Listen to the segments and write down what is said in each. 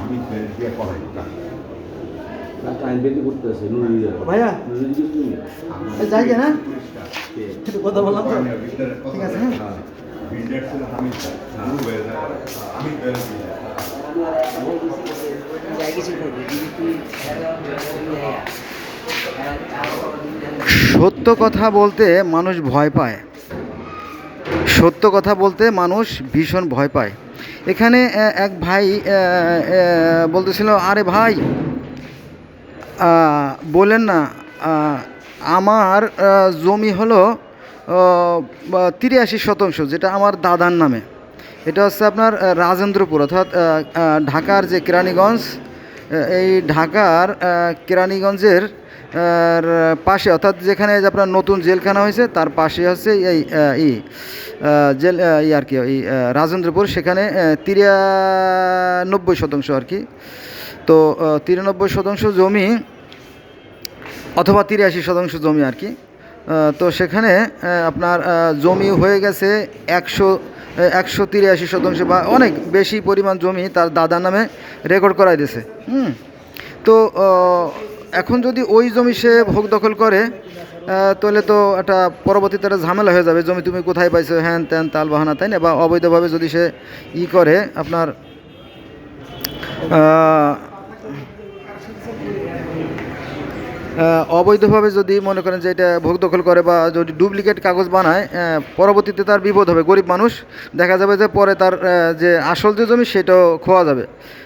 আমি দিয়ে পড়াই ভাইয়া? নুরি তুমি? এই যাই না একটু কথা বললাম ঠিক আছে হ্যাঁ। সত্য কথা বলতে মানুষ ভয় পায়। সত্য কথা বলতে মানুষ ভীষণ ভয় পায়। এখানে এক ভাই বলতেছিল আরে ভাই বলেন না আমার জমি হলো তিরাশি শতাংশ, যেটা আমার দাদার নামে। এটা হচ্ছে আপনার রাজেন্দ্রপুর, অর্থাৎ ঢাকার যে কেরানীগঞ্জ এই ঢাকার কেরানীগঞ্জের পাশে, অর্থাৎ যেখানে আপনার নতুন জেলখানা হয়েছে, তার পাশে হচ্ছে এই ই জেল ই আর কি এই রাজেন্দ্রপুর, সেখানে তিরানব্বই শতাংশ আর কি। তো তিরানব্বই শতাংশ জমি অথবা তিরাশি শতাংশ জমি আর কি। তো সেখানে আপনার জমি হয়ে গেছে একশো একশো তিরাশি শতাংশ বা অনেক বেশি পরিমাণ জমি তার দাদার নামে রেকর্ড করাই দিয়েছে। হুম? তো এখন যদি ওই জমি সে ভোগ দখল করে তাহলে তো একটা পরবর্তীতে একটা ঝামেলা হয়ে যাবে, জমি তুমি কোথায় পাইছো, হ্যান ত্যান, তাল বাহানা, তাই না? বা অবৈধভাবে যদি সে ই করে, আপনার অবৈধভাবে যদি মনে করেন যে এটা ভোগ দখল করে বা যদি ডুপ্লিকেট কাগজ বানায় পরবর্তীতে তার বিপদ হবে। গরিব মানুষ, দেখা যাবে যে পরে তার যে আসল যে জমি সেটাও খোয়া যাবে।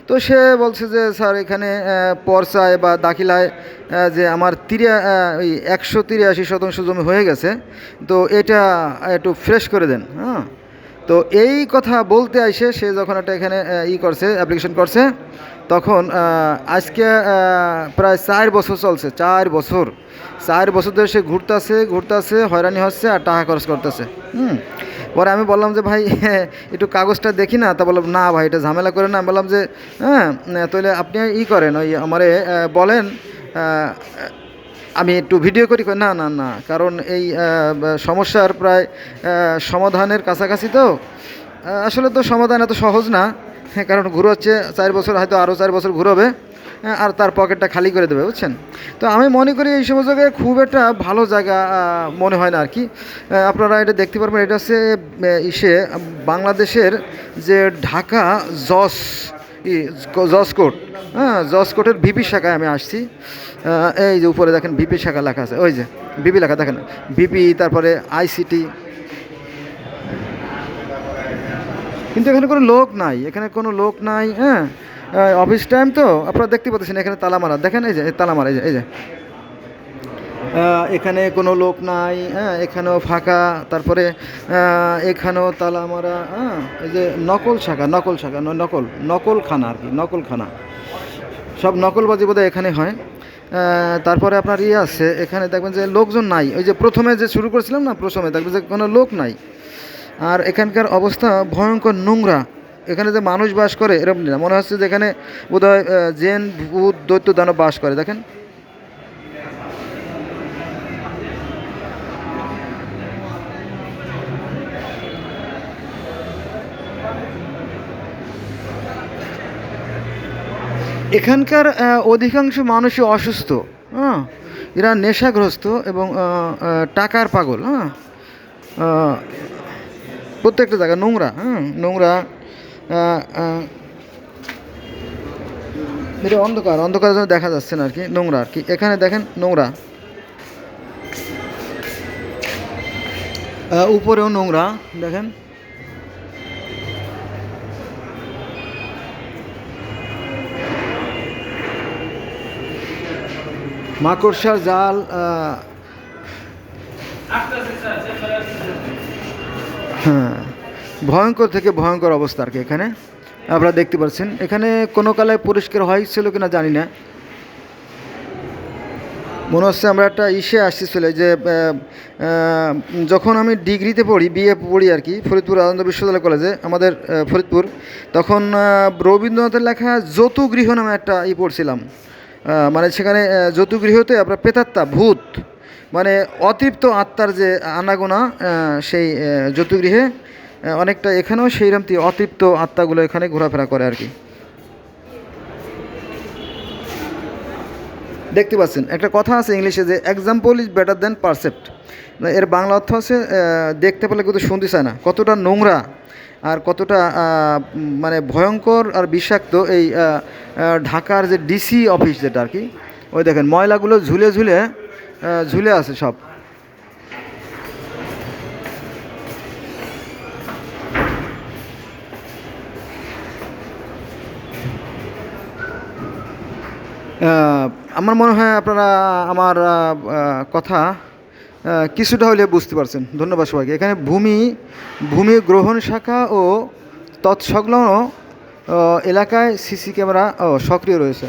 তো সে বলছে যে, স্যার, এখানে পর্চায় বা দাখিলায় যে আমার তিরিয়া ওই একশো তিরাশি শতাংশ জমি হয়ে গেছে, তো এটা একটু ফ্রেশ করে দেন। হ্যাঁ। তো এই কথা বলতে আইসে, সে যখন একটা এখানে ই করছে অ্যাপ্লিকেশন করছে তখন আজকে প্রায় চার বছর চলছে, চার বছর। চার বছর ধরে সে ঘুরতেছে ঘুরতেছে, হয়রানি হচ্ছে আর টাকা খরচ করতেছে। হুম? পরে আমি বললাম যে, ভাই, একটু কাগজটা দেখি না? তা বললাম, না ভাই, এটা ঝামেলা করে না। বললাম যে হ্যাঁ তাহলে আপনি ই করেন, ওই আমারে বলেন আমি একটু ভিডিও করি। না না না, কারণ এই সমস্যার প্রায় সমাধানের কাছাকাছি তো। আসলে তো সমাধান এত সহজ না। কারণ ঘুরোচ্ছে চার বছর হয়তো আরও চার বছর ঘুরোবে হ্যাঁ, আর তার পকেটটা খালি করে দেবে বুঝছেন? তো আমি মনে করি এই সমস্ত জায়গায় খুব একটা ভালো জায়গা মনে হয় না আর কি। আপনারা এটা দেখতে পারবেন এটা হচ্ছে ইসে বাংলাদেশের যে ঢাকা জস জসকোট হ্যাঁ জসকোটের ভিপি শাখায় আমি আসছি। এই যে উপরে দেখেন ভিপি শাখা লেখা আছে ওই যে ভিপি লেখা দেখেন ভিপি তারপরে আইসিটি কিন্তু এখানে কোনো লোক নাই, এখানে কোনো লোক নাই হ্যাঁ? অফিস টাইম তো, আপনারা দেখতে পাচ্ছেন এখানে তালা মারা, দেখেন এই যে তালা মারা, এই যে এই যে। এখানে কোনো লোক নাই হ্যাঁ? এখানেও ফাঁকা, তারপরে এখানেও তালা মারা হ্যাঁ? এই যে নকল শাখা নকল শাখা নকল, নকলখানা আর কি, নকলখানা। সব নকলবাজি বোধহয় এখানে হয়। তারপরে আপনার ইয়ে আছে, এখানে দেখবেন যে লোকজন নাই, ওই যে প্রথমে যে শুরু করেছিলাম না, প্রথমে দেখবেন যে কোনো লোক নাই। আর এখানকার অবস্থা ভয়ঙ্কর নোংরা। এখানে যে মানুষ বাস করে, এরকম না। মনে হচ্ছে যে এখানে বোধহয় জেন, ভূত, দৈত্য দানব বাস করে। দেখেন। এখানকার অধিকাংশ মানুষই অসুস্থ। হ্যাঁ? এরা নেশাগ্রস্ত এবং টাকার পাগল। হ্যাঁ? প্রত্যেকটা জায়গা, নোংরা হ্যাঁ নোংরা এটা অন্ধকার অন্ধকারের জন্য দেখা যাচ্ছে না আর কি, নোংরা আর কি। এখানে দেখেন নোংরা। উপরেও নোংরা, দেখেন। মাকড়সার জাল ভয়ঙ্কর থেকে ভয়ঙ্কর অবস্থা আর কি এখানে। আপনারা দেখতে পাচ্ছেন। এখানে কোনো কালে পরিষ্কার হয়েছিল কিনা জানি না। মনে হচ্ছে আমরা একটা ইসে আসতেছিল যে যখন আমি ডিগ্রিতে পড়ি বিএ পড়ি আর কি, ফরিদপুর আনন্দ বিশ্ববিদ্যালয় কলেজে, আমাদের ফরিদপুর, তখন রবীন্দ্রনাথের লেখা যতুগৃহ নামে একটা ই পড়ছিলাম। মানে সেখানে যতুগৃহতে আপনার প্রেতাত্মা ভূত মানে অতৃপ্ত আত্মার যে আনাগোনা সেই যতুগৃহে অনেকটা এখানেও সেই রকমটি অতৃপ্ত আত্মাগুলো এখানে ঘোরাফেরা করে আর কি। দেখতে পাচ্ছেন, একটা কথা আছে ইংলিশে যে example is better than precept এর বাংলা অর্থ হচ্ছে দেখতে পেলে কিন্তু শুনতে চায় না। কতটা নোংরা আর কতটা মানে ভয়ঙ্কর আর বিষাক্ত এই ঢাকার যে ডিসি অফিস যেটা আর কি, ওই দেখেন, ময়লাগুলো ঝুলে ঝুলে ঝুলে আছে সব। আমার মনে হয় আপনারা আমার কথা কিছুটা হলে বুঝতে পারছেন। ধন্যবাদ সবাইকে। এখানে ভূমি ভূমি গ্রহণ শাখা ও তৎসংলগ্ন এলাকায় সিসি ক্যামেরা সক্রিয় রয়েছে।